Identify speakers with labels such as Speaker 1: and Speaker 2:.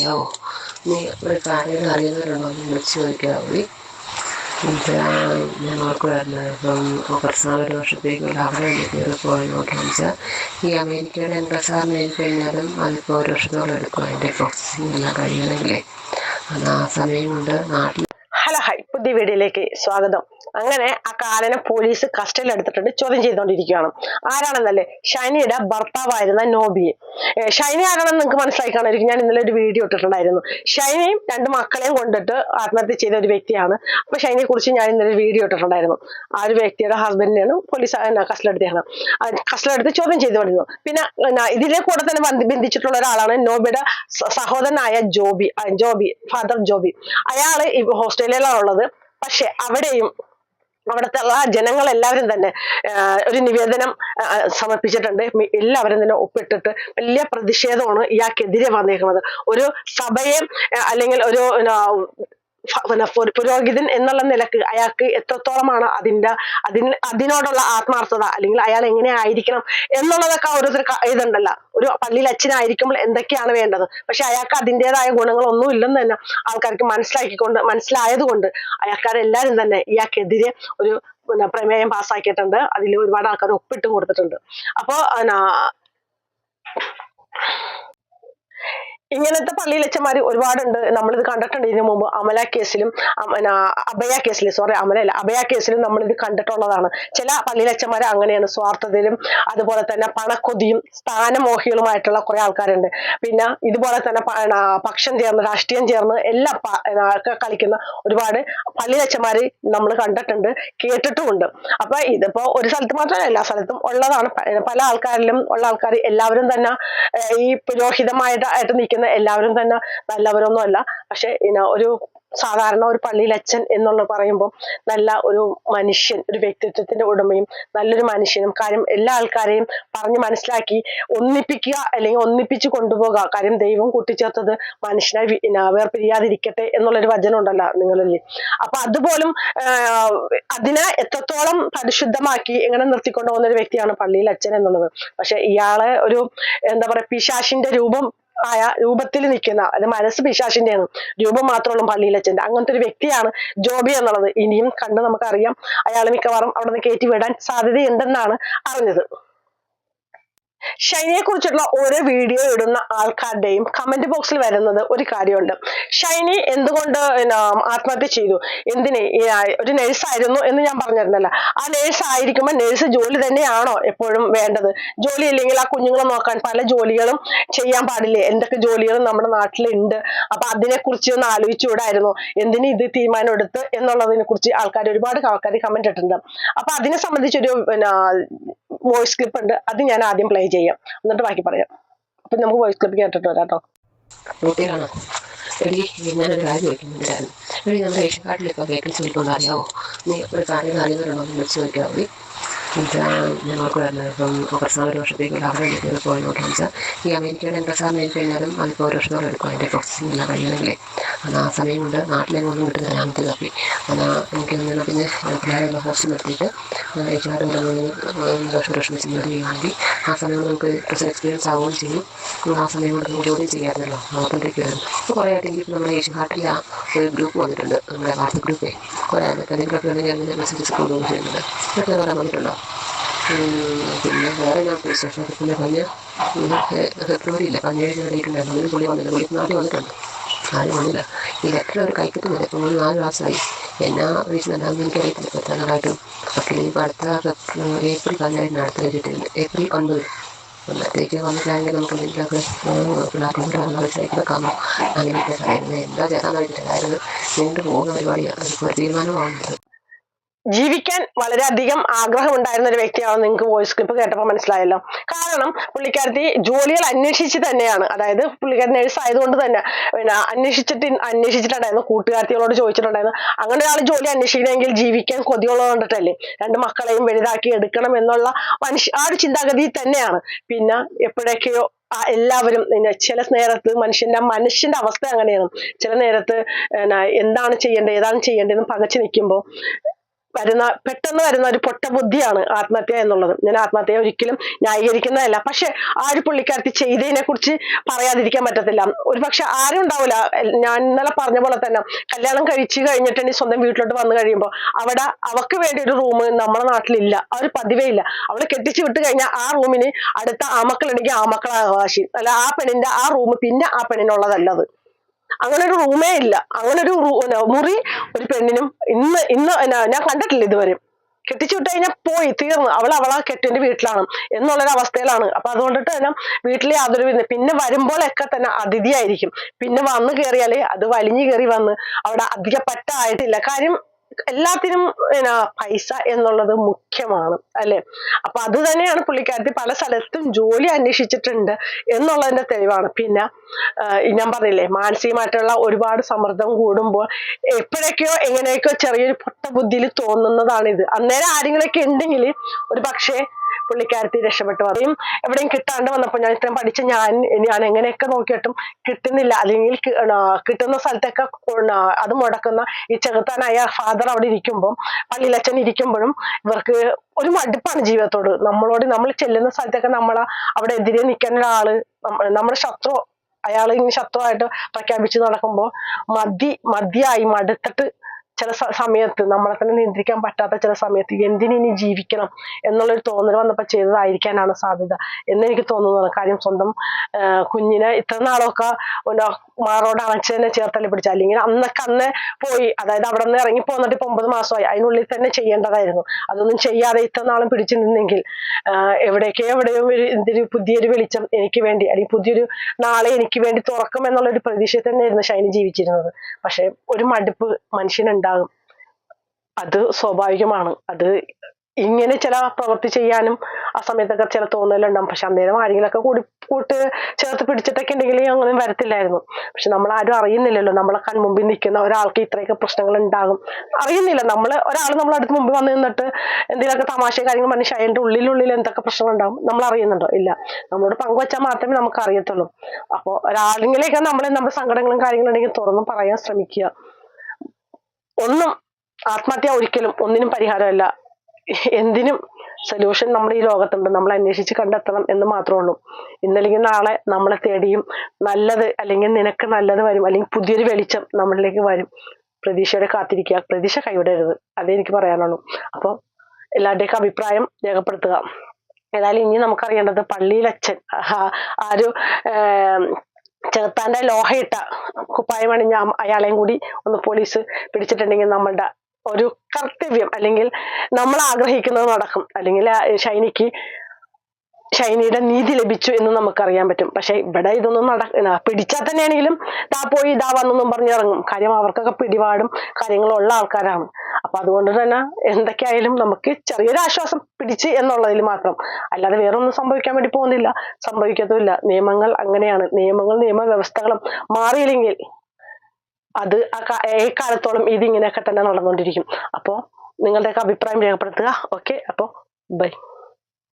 Speaker 1: അറിയാവോ നീ ഒരു കാര്യം അറിയുന്നവരുണ്ടോ? എന്ന് വിളിച്ച് ചോദിക്കാൻ മതി ഞങ്ങൾക്ക് വരുന്നത് ഇപ്പം കുറച്ച് ഒരു വർഷത്തേക്കുള്ള അവിടെ പോയി വെച്ചാൽ ഈ അമേരിക്കയുടെ എംബസാറിന് എനിക്ക് കഴിഞ്ഞാലും അതിപ്പോൾ ഒരു വർഷത്തോളം എടുക്കും അതിന്റെ പ്രോസസ്സിംഗ് എല്ലാം കഴിയണമെങ്കിലേ. അത് ആ സമയം കൊണ്ട് നാട്ടിൽ
Speaker 2: പുതിയ വീഡിയോയിലേക്ക് സ്വാഗതം. അങ്ങനെ ആ കാലനെ പോലീസ് കസ്റ്റഡിയിൽ എടുത്തിട്ടുണ്ട് ചോദ്യം ചെയ്തുകൊണ്ടിരിക്കുകയാണ്. ആരാണെന്നല്ലേ? ഷൈനിയുടെ ഭർത്താവായിരുന്ന നോബിയെ. ഷൈനി ആരാണെന്ന് നിങ്ങൾക്ക് മനസ്സിലായി കാണുമായിരിക്കും. ഞാൻ ഇന്നലെ ഒരു വീഡിയോ ഇട്ടിട്ടുണ്ടായിരുന്നു. ഷൈനിയും രണ്ട് മക്കളെയും കൊണ്ടിട്ട് ആത്മഹത്യ ചെയ്ത ഒരു വ്യക്തിയാണ്. അപ്പൊ ഷൈനിയെ കുറിച്ച് ഞാൻ ഇന്നലെ ഒരു വീഡിയോ ഇട്ടിട്ടുണ്ടായിരുന്നു. ആ ഒരു വ്യക്തിയുടെ ഹസ്ബൻഡിനെയാണ് പോലീസ് കസ്റ്റഡി എടുത്തേക്കണം കസ്റ്റഡി എടുത്ത് ചോദ്യം ചെയ്തുകൊണ്ടിരുന്നു. പിന്നെ ഇതിലെ കൂടെ തന്നെ ബന്ധി- ബന്ധിച്ചിട്ടുള്ള ഒരാളാണ് നോബിയുടെ സഹോദരനായ ജോബി ജോബി ഫാദർ ജോബി. അയാൾ ഓസ്ട്രേലിയയിലാണ് ഉള്ളത് പക്ഷെ അവിടെയും അവിടുത്തെ എല്ലാവരും തന്നെ ഒരു നിവേദനം സമർപ്പിച്ചിട്ടുണ്ട്. എല്ലാവരും തന്നെ ഒപ്പിട്ടിട്ട് വലിയ പ്രതിഷേധമാണ് ഇയാൾക്കെതിരെ വന്നേക്കുന്നത്. ഒരു സഭയെ അല്ലെങ്കിൽ ഒരു പുരോഹിതൻ എന്നുള്ള നിലയ്ക്ക് അയാൾക്ക് എത്രത്തോളമാണ് അതിന്റെ അതിന് അതിനോടുള്ള ആത്മാർത്ഥത അല്ലെങ്കിൽ അയാൾ എങ്ങനെ ആയിരിക്കണം എന്നുള്ളതൊക്കെ ഓരോരുത്തർ ഇതുണ്ടല്ലോ. ഒരു പള്ളിയിൽ അച്ഛനായിരിക്കുമ്പോൾ എന്തൊക്കെയാണ് വേണ്ടത്? പക്ഷെ അയാൾക്ക് അതിന്റെതായ ഗുണങ്ങളൊന്നും ഇല്ലെന്ന് തന്നെ ആൾക്കാർക്ക് മനസ്സിലാക്കിക്കൊണ്ട് മനസ്സിലായത് കൊണ്ട് അയാൾക്കാരെല്ലാരും തന്നെ ഇയാൾക്കെതിരെ ഒരു പിന്നെ പ്രമേയം പാസ്സാക്കിയിട്ടുണ്ട്. അതിൽ ഒരുപാട് ആൾക്കാർ ഒപ്പിട്ട് കൊടുത്തിട്ടുണ്ട്. അപ്പോൾ ഇങ്ങനത്തെ പള്ളിയിലച്ചന്മാര് ഒരുപാടുണ്ട്. നമ്മളിത് കണ്ടിട്ടുണ്ട് ഇതിനു മുമ്പ്. അമല കേസിലും അഭയ കേസിലും സോറി അമലല്ല അഭയ കേസിലും നമ്മളിത് കണ്ടിട്ടുള്ളതാണ്. ചില പള്ളിയിലച്ചന്മാർ അങ്ങനെയാണ് സ്വാർത്ഥതയിലും അതുപോലെ തന്നെ പണക്കൊതിയും സ്ഥാനമോഹികളുമായിട്ടുള്ള കുറെ ആൾക്കാരുണ്ട്. പിന്നെ ഇതുപോലെ തന്നെ പക്ഷം ചേർന്ന് രാഷ്ട്രീയം ചേർന്ന് എല്ലാ കളിക്കുന്ന ഒരുപാട് പള്ളിയിലച്ചന്മാര് നമ്മൾ കണ്ടിട്ടുണ്ട് കേട്ടിട്ടുമുണ്ട്. അപ്പൊ ഇതിപ്പോ ഒരു സ്ഥലത്ത് മാത്രമല്ല എല്ലാ സ്ഥലത്തും ഉള്ളതാണ്. പല ആൾക്കാരിലും ഉള്ള ആൾക്കാർ എല്ലാവരും തന്നെ ഈ പുരോഹിതമായിട്ട് ആയിട്ട് നിൽക്കുന്ന എല്ലാവരും തന്നെ നല്ലവരൊന്നും അല്ല പക്ഷെ ഒരു സാധാരണ ഒരു പള്ളിയിൽ അച്ഛൻ എന്നുള്ള പറയുമ്പോൾ നല്ല ഒരു മനുഷ്യൻ ഒരു വ്യക്തിത്വത്തിന്റെ ഉടമയും നല്ലൊരു മനുഷ്യനും. കാര്യം എല്ലാ ആൾക്കാരെയും പറഞ്ഞ് മനസ്സിലാക്കി ഒന്നിപ്പിക്കുക അല്ലെങ്കിൽ ഒന്നിപ്പിച്ച് കൊണ്ടുപോകുക. കാര്യം ദൈവം കൂട്ടിച്ചേർത്തത് മനുഷ്യനെ വേർ പിരിയാതിരിക്കട്ടെ വേർപിരിയാതിരിക്കട്ടെ എന്നുള്ളൊരു വചനം ഉണ്ടല്ലോ നിങ്ങളിൽ അപ്പൊ അതുപോലും അതിനെ എത്രത്തോളം പരിശുദ്ധമാക്കി എങ്ങനെ നിർത്തിക്കൊണ്ടു പോകുന്ന ഒരു വ്യക്തിയാണ് പള്ളിയിൽ അച്ഛൻ എന്നുള്ളത്. പക്ഷെ ഇയാളെ ഒരു എന്താ പറയാ പിശാശിന്റെ രൂപം ആയ രൂപത്തിൽ നിൽക്കുന്ന അത് മനസ്സ് പിശാശിന്റെയാണ് രൂപം മാത്രമുള്ള പള്ളിയിലച്ഛന്റെ അങ്ങനത്തെ ഒരു വ്യക്തിയാണ് ജോബി എന്നുള്ളത്. ഇനിയും കണ്ട് നമുക്കറിയാം. അയാൾ മിക്കവാറും അവിടെ നിന്ന് കയറ്റി വിടാൻ സാധ്യതയുണ്ടെന്നാണ് അറിഞ്ഞത്. ഷൈനിയെ കുറിച്ചുള്ള ഓരോ വീഡിയോ ഇടുന്ന ആൾക്കാരുടെയും കമന്റ് ബോക്സിൽ വരുന്നത് ഒരു കാര്യമുണ്ട്. ഷൈനി എന്തുകൊണ്ട് ആത്മഹത്യ ചെയ്തു? എന്തിനെ? ഒരു nurse ആയിരുന്നു എന്ന് ഞാൻ പറഞ്ഞിരുന്നല്ലോ. ആ നഴ്സ് ആയിരിക്കുമ്പോൾ നേഴ്സ് ജോലി തന്നെയാണോ എപ്പോഴും വേണ്ടത്? ജോലി ഇല്ലെങ്കിൽ ആ കുഞ്ഞുങ്ങളെ നോക്കാൻ പല ജോലികളും ചെയ്യാൻ പാടില്ലേ? എന്തൊക്കെ ജോലികളും നമ്മുടെ നാട്ടിലുണ്ട്. അപ്പൊ അതിനെ കുറിച്ച് ഒന്ന് ആലോചിച്ചുകൂടായിരുന്നു. എന്തിന് ഇത് തീരുമാനം എടുത്ത് എന്നുള്ളതിനെ കുറിച്ച് ആൾക്കാർ ഒരുപാട് ആൾക്കാർ കമന്റ് ഇട്ടിട്ടുണ്ട്. അപ്പൊ അതിനെ സംബന്ധിച്ചൊരു വോയിസ് ക്ലിപ്പ് ഉണ്ട്. അത് ഞാൻ ആദ്യം പ്ലേ ചെയ്യാം. എന്നിട്ട് ബാക്കി പറയാം. അപ്പൊ നമുക്ക് വോയിസ് ക്ലിപ്പ് കേട്ടിട്ട് വരാം കേട്ടോ
Speaker 1: ഞാനൊരു കാര്യം ചോദിക്കുന്നുണ്ടായിരുന്നു നമ്മുടെ റേഷൻ കാർഡിലൊക്കെ വേക്കൻസി വിളിക്കൊണ്ട് അറിയാവോ? നീ ഒരു കാര്യം അറിയുന്നുണ്ടോ എന്ന് വിളിച്ചു നോക്കിയാൽ മതി ഞങ്ങൾക്ക് വരുന്നത് ഇപ്പം കുറച്ച് ഒരു വർഷത്തേക്കുള്ള അവിടെ എടുക്കുന്നത് പോയി വെച്ചാൽ ഈ അമേരിക്കയുടെ എനിക്ക് കഴിഞ്ഞാലും അതിപ്പോൾ ഒരു വർഷത്തോളം എടുക്കും അതിന്റെ പ്രോസസ്സിംഗ് എല്ലാം കഴിയണമെങ്കിലേ അത് ആ സമയം കൊണ്ട് നാട്ടിലേക്ക് ഒന്നും കിട്ടുന്ന തപ്പി. എനിക്ക് പിന്നെ പിള്ളേരുള്ള ഹോസ്റ്റൽ നിർത്തിയിട്ട് എച്ച് ആർ ദോഷം ചെയ്യുകയാണെങ്കിൽ ആ സമയം നമുക്ക് പ്രസന്റ് എക്സ്പീരിയൻസ് ആവുകയും ചെയ്യും. ആ സമയം കൊണ്ട് ജോലി ചെയ്യാമായിരുന്നല്ലോ അപ്പോഴത്തേക്കായിരുന്നു അപ്പോൾ കുറേ ആയിട്ട് എനിക്ക് നമ്മുടെ ഏഷ്യൻ ഹാർട്ടിൽ ആ ഒരു ഗ്രൂപ്പ് വന്നിട്ടുണ്ട് നമ്മുടെ വാട്സപ്പ് ഗ്രൂപ്പേ കുറേ ആയിട്ട് എന്തെങ്കിലുമൊക്കെ ഉണ്ടെങ്കിൽ ഞാൻ മെസ്സേജസ് കൊണ്ടുപോകും ചെയ്യുന്നുണ്ട്. പറയാൻ വന്നിട്ടുണ്ടോ? പിന്നെ വേറെ ഞാൻ പോലീസ് സ്റ്റേഷൻ പിന്നെ കഴിഞ്ഞ ഫെബ്രുവരി ഇല്ല. പതിനേഴ് ഇടയിട്ടുണ്ടായിരുന്നു ഒരു പുള്ളി വന്നില്ല. പുള്ളി നാട്ടിൽ വന്നിട്ടുണ്ട്. ആരും വന്നില്ല. ഈ ലെറ്റർ അവർ കൈക്കിട്ടുന്നില്ല ഇപ്പോൾ മൂന്ന് നാല് മാസമായി എന്നാ റീസൺ എന്താണെന്ന് എനിക്കറിയത്തില്ല. പ്രധാനമായിട്ടും അപ്പോൾ ഇപ്പോൾ അടുത്ത ഏപ്രിൽ പതിനേഴിന് അടുത്ത എഴുതിയിട്ടുണ്ട് ഏപ്രിൽ ഒൻപത്. ഒന്നത്തേക്ക് വന്നിട്ടാണെങ്കിൽ നമുക്ക് എന്തെങ്കിലുമൊക്കെ പിള്ളേർക്ക് കൂടെ ആലോചിച്ച് വെക്കാമോ? അങ്ങനെയൊക്കെ പറയുന്നത്. എന്താ ചേർക്കാൻ വെച്ചിട്ടായിരുന്നു നീണ്ടു പോകുന്ന പരിപാടിയാണ്. അതിപ്പോൾ തീരുമാനമാവുന്നത്
Speaker 2: ജീവിക്കാൻ വളരെയധികം ആഗ്രഹം ഉണ്ടായിരുന്ന ഒരു വ്യക്തിയാണ് നിങ്ങൾക്ക് വോയിസ് ക്ലിപ്പ് കേട്ടപ്പോൾ മനസ്സിലായല്ലോ. കാരണം പുള്ളിക്കാരത്തി ജോലികൾ അന്വേഷിച്ച് തന്നെയാണ്. അതായത് പുള്ളിക്കാരൻ നേഴ്സ് ആയതുകൊണ്ട് തന്നെ. പിന്നെ അന്വേഷിച്ചിട്ട് അന്വേഷിച്ചിട്ടുണ്ടായിരുന്നു. കൂട്ടുകാർത്തികളോട് ചോദിച്ചിട്ടുണ്ടായിരുന്നു. അങ്ങനെ ഒരാൾ ജോലി അന്വേഷിക്കണമെങ്കിൽ ജീവിക്കാൻ കൊതിയുള്ളത് കണ്ടിട്ടല്ലേ? രണ്ട് മക്കളെയും വലുതാക്കി എടുക്കണം എന്നുള്ള മനുഷ്യ ആ ഒരു ചിന്താഗതി തന്നെയാണ്. പിന്നെ എപ്പോഴൊക്കെയോ എല്ലാവരും പിന്നെ ചില നേരത്ത് മനുഷ്യന്റെ മനുഷ്യന്റെ അവസ്ഥ അങ്ങനെയാണ്. ചില നേരത്ത് എന്താണ് ചെയ്യേണ്ടത് ഏതാണ് ചെയ്യേണ്ടതെന്ന് പകച്ചു നിൽക്കുമ്പോൾ വരുന്ന പെട്ടെന്ന് വരുന്ന ഒരു പൊട്ട ബുദ്ധിയാണ് ആത്മഹത്യ എന്നുള്ളത്. ഞാൻ ആത്മഹത്യയെ ഒരിക്കലും ന്യായീകരിക്കുന്നതല്ല. പക്ഷെ ആ ഒരു പുള്ളിക്കാരത്തി ചെയ്തതിനെ കുറിച്ച് പറയാതിരിക്കാൻ പറ്റത്തില്ല. ഒരു പക്ഷെ ആരും ഉണ്ടാവില്ല ഞാൻ ഇന്നലെ പറഞ്ഞ പോലെ തന്നെ കല്യാണം കഴിച്ചു കഴിഞ്ഞിട്ടുണ്ടെങ്കിൽ സ്വന്തം വീട്ടിലോട്ട് വന്നു കഴിയുമ്പോൾ അവിടെ അവക്ക് വേണ്ടി ഒരു റൂം നമ്മുടെ നാട്ടിലില്ല. ആ ഒരു പതിവേ ഇല്ല. അവൾ കെട്ടിച്ചു വിട്ട് കഴിഞ്ഞാൽ ആ റൂമിന് അടുത്ത ആമക്കളുണ്ടെങ്കിൽ ആമക്കളെ അവകാശി. അല്ല ആ പെണ്ണിന്റെ ആ റൂം പിന്നെ ആ പെണ്ണിനുള്ളതല്ലത്. അങ്ങനെ ഒരു റൂമേ ഇല്ല. അങ്ങനെ ഒരു മുറി ഒരു പെണ്ണിനും ഇന്ന് ഇന്ന് ഞാൻ കണ്ടിട്ടില്ല ഇതുവരെ. കെട്ടിച്ചു വിട്ട് കഴിഞ്ഞാൽ പോയി തീർന്നു. അവൾ അവളെ കെട്ടിന്റെ വീട്ടിലാണ് എന്നുള്ളൊരു അവസ്ഥയിലാണ്. അപ്പൊ അതുകൊണ്ടിട്ട് തന്നെ വീട്ടിലെ യാതൊരു പിന്നെ വരുമ്പോഴൊക്കെ തന്നെ അതിഥിയായിരിക്കും. പിന്നെ വന്നു കയറിയാൽ അത് വലിഞ്ഞു കയറി വന്ന് അവിടെ അധിക പറ്റായിട്ടില്ല കാര്യം എല്ലാത്തിനും എന്നാ പൈസ എന്നുള്ളത് മുഖ്യമാണ് അല്ലെ? അപ്പൊ അത് തന്നെയാണ് പുള്ളിക്കാരത്തി പല സ്ഥലത്തും ജോലി അന്വേഷിച്ചിട്ടുണ്ട് എന്നുള്ളതിന്റെ തെളിവാണ്. പിന്നെ ഞാൻ പറഞ്ഞില്ലേ മാനസികമായിട്ടുള്ള ഒരുപാട് സമ്മർദ്ദം കൂടുമ്പോൾ എപ്പോഴൊക്കെയോ എങ്ങനെയൊക്കെയോ ചെറിയൊരു പൊട്ട ബുദ്ധിയിൽ തോന്നുന്നതാണ് ഇത് അന്നേരം ആരെങ്കിലൊക്കെ ഉണ്ടെങ്കിൽ ഒരു പക്ഷേ പുള്ളിക്കാരത്തി രക്ഷപ്പെട്ടു പറയും എവിടെയും കിട്ടാണ്ട് വന്നപ്പോൾ ഞാൻ ഇത്രയും പഠിച്ച ഞാൻ ഞാൻ എങ്ങനെയൊക്കെ നോക്കിയിട്ടും കിട്ടുന്നില്ല. അല്ലെങ്കിൽ കിട്ടുന്ന സ്ഥലത്തൊക്കെ അത് മുടക്കുന്ന ഈ ചെറുത്താനായ ഫാദർ അവിടെ ഇരിക്കുമ്പോൾ പള്ളിയിലച്ഛൻ ഇരിക്കുമ്പോഴും ഇവർക്ക് ഒരു മടുപ്പാണ് ജീവിതത്തോട്. നമ്മളോട് നമ്മൾ ചെല്ലുന്ന സ്ഥലത്തൊക്കെ നമ്മളെ അവിടെ എതിരെ നിൽക്കാൻ ഒരാൾ നമ്മുടെ ശത്രു അയാൾ ഇങ്ങനെ ശത്രുവായിട്ട് പ്രഖ്യാപിച്ച് നടക്കുമ്പോൾ മതി മതിയായി മടുത്തിട്ട് ചില സമയത്ത് നമ്മളെ തന്നെ നിയന്ത്രിക്കാൻ പറ്റാത്ത ചില സമയത്ത് എന്തിനിനി ജീവിക്കണം എന്നുള്ളൊരു തോന്നൽ വന്നപ്പോൾ ചെയ്തതായിരിക്കാനാണ് സാധ്യത. എന്നെനിക്ക് തോന്നുന്നത് കാര്യം സ്വന്തം കുഞ്ഞിനെ ഇത്ര നാളൊക്കെ പിന്നെ അണച്ച് തന്നെ ചേർത്തല്ലേ പിടിച്ച? അല്ലെങ്കിൽ അന്നൊക്കെ അന്ന് പോയി അതായത് അവിടെ നിന്ന് ഇറങ്ങി പോന്നിട്ട് ഇപ്പൊ ഒമ്പത് മാസമായി. അതിനുള്ളിൽ തന്നെ ചെയ്യേണ്ടതായിരുന്നു. അതൊന്നും ചെയ്യാതെ ഇത്ര നാളും പിടിച്ചു നിന്നെങ്കിൽ ആ, എവിടേക്കോ എവിടെയോ എന്തൊരു പുതിയൊരു വെളിച്ചം എനിക്ക് വേണ്ടി അല്ലെങ്കിൽ പുതിയൊരു നാളെ എനിക്ക് വേണ്ടി തുറക്കും എന്നുള്ള ഒരു പ്രതീക്ഷയിൽ തന്നെയായിരുന്നു ഷൈനി ജീവിച്ചിരുന്നത്. പക്ഷെ ഒരു മടുപ്പ് മനുഷ്യനുണ്ടാകും. അത് സ്വാഭാവികമാണ്. അത് ഇങ്ങനെ ചില പ്രവൃത്തി ചെയ്യാനും ആ സമയത്തൊക്കെ ചില തോന്നലുണ്ടാവും. പക്ഷെ അന്നേരം ആരെങ്കിലൊക്കെ കൂടി കൂട്ട് ചേർത്ത് പിടിച്ചിട്ടൊക്കെ ഉണ്ടെങ്കിൽ അങ്ങനെ വരത്തില്ലായിരുന്നു. പക്ഷെ നമ്മൾ ആരും അറിയുന്നില്ലല്ലോ. നമ്മളെ കൺമുമ്പിൽ നിൽക്കുന്ന ഒരാൾക്ക് ഇത്രയൊക്കെ പ്രശ്നങ്ങൾ ഉണ്ടാകും അറിയുന്നില്ല. നമ്മൾ ഒരാൾ നമ്മൾ അടുത്ത് മുമ്പ് വന്ന് നിന്നിട്ട് എന്തെങ്കിലുമൊക്കെ തമാശ കാര്യങ്ങൾ മനുഷ്യ അതിന്റെ ഉള്ളിലുള്ളിൽ എന്തൊക്കെ പ്രശ്നങ്ങൾ ഉണ്ടാകും നമ്മൾ അറിയുന്നുണ്ടോ? ഇല്ല. നമ്മളോട് പങ്കുവച്ചാൽ മാത്രമേ നമുക്ക് അറിയത്തുള്ളൂ. അപ്പോൾ ഒരാളെങ്കിലേക്ക് നമ്മൾ നമ്മുടെ സങ്കടങ്ങളും കാര്യങ്ങളും ഉണ്ടെങ്കിൽ തുറന്ന് പറയാൻ ശ്രമിക്കുക. ഒന്നും ആത്മഹത്യ ഒരിക്കലും ഒന്നിനും പരിഹാരമല്ല. എന്തിനും സൊല്യൂഷൻ നമ്മുടെ ഈ ലോകത്തുണ്ട്. നമ്മൾ അന്വേഷിച്ച് കണ്ടെത്തണം എന്ന് മാത്രമേ ഉള്ളൂ. ഇന്നല്ലെങ്കിൽ നാളെ നമ്മളെ തേടിയും നല്ലത് അല്ലെങ്കിൽ നിനക്ക് നല്ലത് വരും. അല്ലെങ്കിൽ പുതിയൊരു വെളിച്ചം നമ്മളിലേക്ക് വരും. പ്രതീക്ഷയോടെ കാത്തിരിക്കുക. പ്രതീക്ഷ കൈവിടരുത്. അതേ എനിക്ക് പറയാനുള്ളൂ. അപ്പോൾ എല്ലാവരുടെയൊക്കെ അഭിപ്രായം രേഖപ്പെടുത്തുക. ഏതായാലും ഇനി നമുക്കറിയേണ്ടത് പള്ളിയിലച്ഛൻ അച്ഛൻ ആ ഒരു ഏം, ചെറുത്താന്റെ ലോഹയിട്ട കുപ്പായം അണിഞ്ഞ അയാളെയും കൂടി ഒന്ന് പോലീസ് പിടിച്ചിട്ടുണ്ടെങ്കിൽ നമ്മളുടെ ഒരു കർത്തവ്യം അല്ലെങ്കിൽ നമ്മൾ ആഗ്രഹിക്കുന്നത് നടക്കും. അല്ലെങ്കിൽ ഷൈനിക്ക് ഷൈനിയുടെ നീതി ലഭിച്ചു എന്ന് നമുക്കറിയാൻ പറ്റും. പക്ഷെ ഇവിടെ ഇതൊന്നും നട പിടിച്ചാൽ തന്നെയാണെങ്കിലും ദാ പോയി ഇതാ വന്നൊന്നും പറഞ്ഞിറങ്ങും കാര്യം അവർക്കൊക്കെ പിടിപാടും കാര്യങ്ങളും ഉള്ള ആൾക്കാരാണ്. അപ്പൊ അതുകൊണ്ട് തന്നെ എന്തൊക്കെയായാലും നമുക്ക് ചെറിയൊരു ആശ്വാസം പിടിച്ച് എന്നുള്ളതിൽ മാത്രം. അല്ലാതെ വേറൊന്നും സംഭവിക്കാൻ വേണ്ടി പോകുന്നില്ല. സംഭവിക്കത്തുമില്ല. നിയമങ്ങൾ അങ്ങനെയാണ്. നിയമങ്ങൾ നിയമവ്യവസ്ഥകളും മാറിയില്ലെങ്കിൽ അത് ആ കാ- ഏക്കാലത്തോളം ഇതിങ്ങനെയൊക്കെ തന്നെ നടന്നുകൊണ്ടിരിക്കും. അപ്പോൾ നിങ്ങളുടെയൊക്കെ അഭിപ്രായം രേഖപ്പെടുത്തുക. ഓക്കെ അപ്പോൾ ബൈ